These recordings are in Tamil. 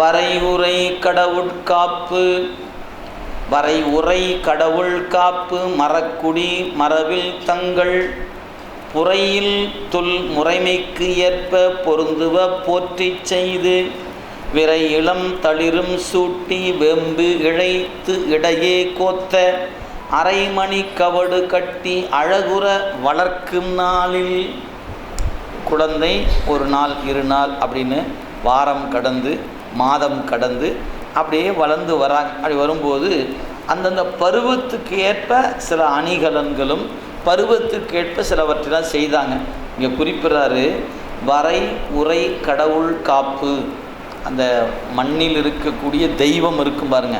வரை உரை கடவுட்காப்பு வரை உரை கடவுள் காப்பு மரக்குடி மரபில் தங்கள் புறையில் தொல் முறைமைக்கு ஏற்ப பொருந்துவ போற்றிச் செய்து விரை இளம் தளிரும் சூட்டி வெம்பு இழைத்து இடையே கோத்த அரைமணி கவடு கட்டி அழகுற வளர்க்கும் நாளில். குழந்தை ஒரு நாள் இரு நாள் அப்படின்னு வாரம் கடந்து மாதம் கடந்து அப்படியே வளர்ந்து வராங்க. அப்படி வரும்போது அந்தந்த பருவத்துக்கு ஏற்ப சில அணிகலன்களும் பருவத்துக்கு ஏற்ப சிலவற்றெல்லாம் செய்தாங்க. இங்கே குறிப்பிட்றாரு வரை உரை கடவுள் காப்பு. அந்த மண்ணில் இருக்கக்கூடிய தெய்வம் இருக்கும் பாருங்க.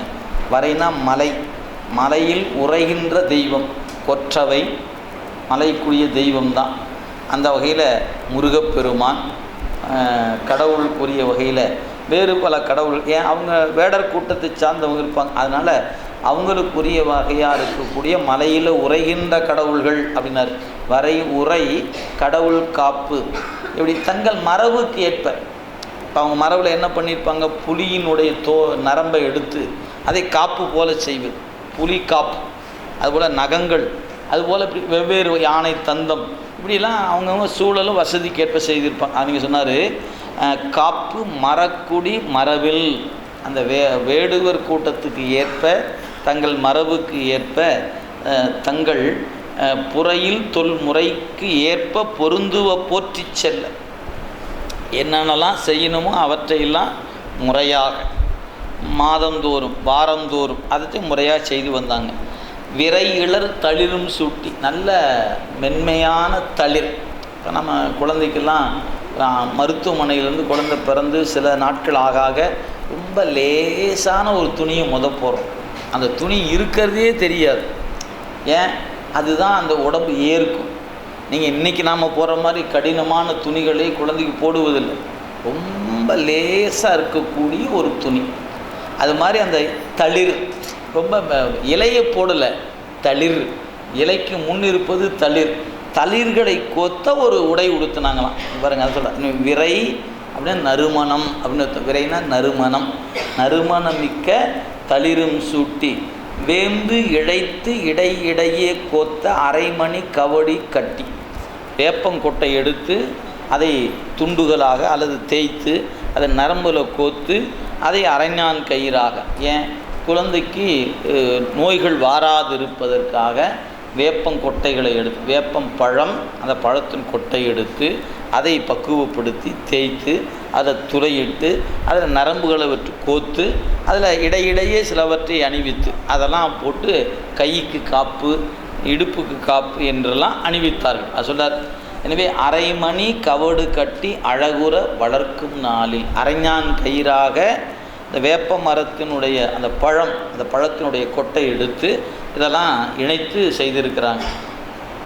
வரைனா மலை. மலையில் உரைகின்ற தெய்வம். கொற்றவை மலைக்குரிய தெய்வம்தான். அந்த வகையில் முருகப்பெருமான் கடவுளுக்குரிய வகையில் வேறு பல கடவுள் ஏன்? அவங்க வேடர் கூட்டத்தை சார்ந்தவங்க இருப்பாங்க. அதனால் அவங்களுக்குரிய வகையாக இருக்கக்கூடிய மலையில் உரைகின்ற கடவுள்கள் அப்படின்னாரு. வரை உரை கடவுள் காப்பு. இப்படி தங்கள் மரபுக்கு ஏற்ப. இப்போ அவங்க மரபில் என்ன பண்ணியிருப்பாங்க புலியினுடைய தோ நரம்பை எடுத்து அதை காப்பு போல செய்வது. புலி காப்பு. அதுபோல் நகங்கள். அதுபோல் இப்படி வெவ்வேறு யானை தந்தம். இப்படிலாம் அவங்கவுங்க சூழலும் வசதிக்கேற்ப செய்திருப்பாங்க. அது நீங்கள் சொன்னார். காப்பு மரக்குடி மரபில். அந்த வே வேடுவர் கூட்டத்துக்கு ஏற்ப தங்கள் மரபுக்கு ஏற்ப தங்கள் புறையில் தொல்முறைக்கு ஏற்ப பொருந்துவ போற்றிச் செல்ல. என்னென்னலாம் செய்யணுமோ அவற்றையெல்லாம் முறையாக மாதந்தோறும் வாரந்தோறும் அதை முறையாக செய்து வந்தாங்க. விரை இளர் தளிரும் சூட்டி நல்ல மென்மையான தளிர். இப்போ நம்ம குழந்தைக்கெல்லாம் மருத்துவமனையிலேருந்து குழந்தை பிறந்து சில நாட்கள் ஆக ஆக ரொம்ப லேசான ஒரு துணியை முத போகிறோம் அந்த துணி இருக்கிறதே தெரியாது. ஏன்? அதுதான் அந்த உடம்பு ஏற்கும் நீங்கள் இன்றைக்கி நாம் போகிற மாதிரி கடினமான துணிகளை குழந்தைக்கு போடுவதில்லை. ரொம்ப லேசாக இருக்கக்கூடிய ஒரு துணி. அது மாதிரி அந்த தளிர். ரொம்ப இலையை போடலை. தளிர். இலைக்கு முன் இருப்பது தளிர். தளிர்களை கோத்த ஒரு உடை உடுத்துனாங்களாம். பாருங்க அதை சொல்ல விரை அப்படின்னா நறுமணம் அப்படின்னு விரைனா நறுமணம். நறுமணமிக்க தளிரும் சூட்டி. வேம்பு இழைத்து இடை இடையே கோத்த அரைமணி கவடி கட்டி. வேப்பங்கொட்டை எடுத்து அதை துண்டுகளாக அல்லது தேய்த்து அதை நரம்பில் கோத்து அதை அரைஞான் கயிறாக. ஏன்? குழந்தைக்கு நோய்கள் வாராதிருப்பதற்காக வேப்பங்கொட்டைகளை எடுத்து வேப்பம் பழம் அந்த பழத்தின் கொட்டை எடுத்து அதை பக்குவப்படுத்தி தேய்த்து அதை துளையிட்டு அதில் நரம்புகளை விட்டு கோத்து அதில் இடையிடையே சிலவற்றை அணிவித்து அதெல்லாம் போட்டு கைக்கு காப்பு இடுப்புக்கு காப்பு என்றெல்லாம் அணிவித்தார்கள். அது சொல்றார் எனவே அரைமணி கவடு கட்டி அழகுற வளர்க்கும் நாளில் அரைஞான் கயிறாக இந்த வேப்ப மரத்தினுடைய அந்த பழம் அந்த பழத்தினுடைய கொட்டை எடுத்து இதெல்லாம் இணைத்து செய்திருக்கிறாங்க.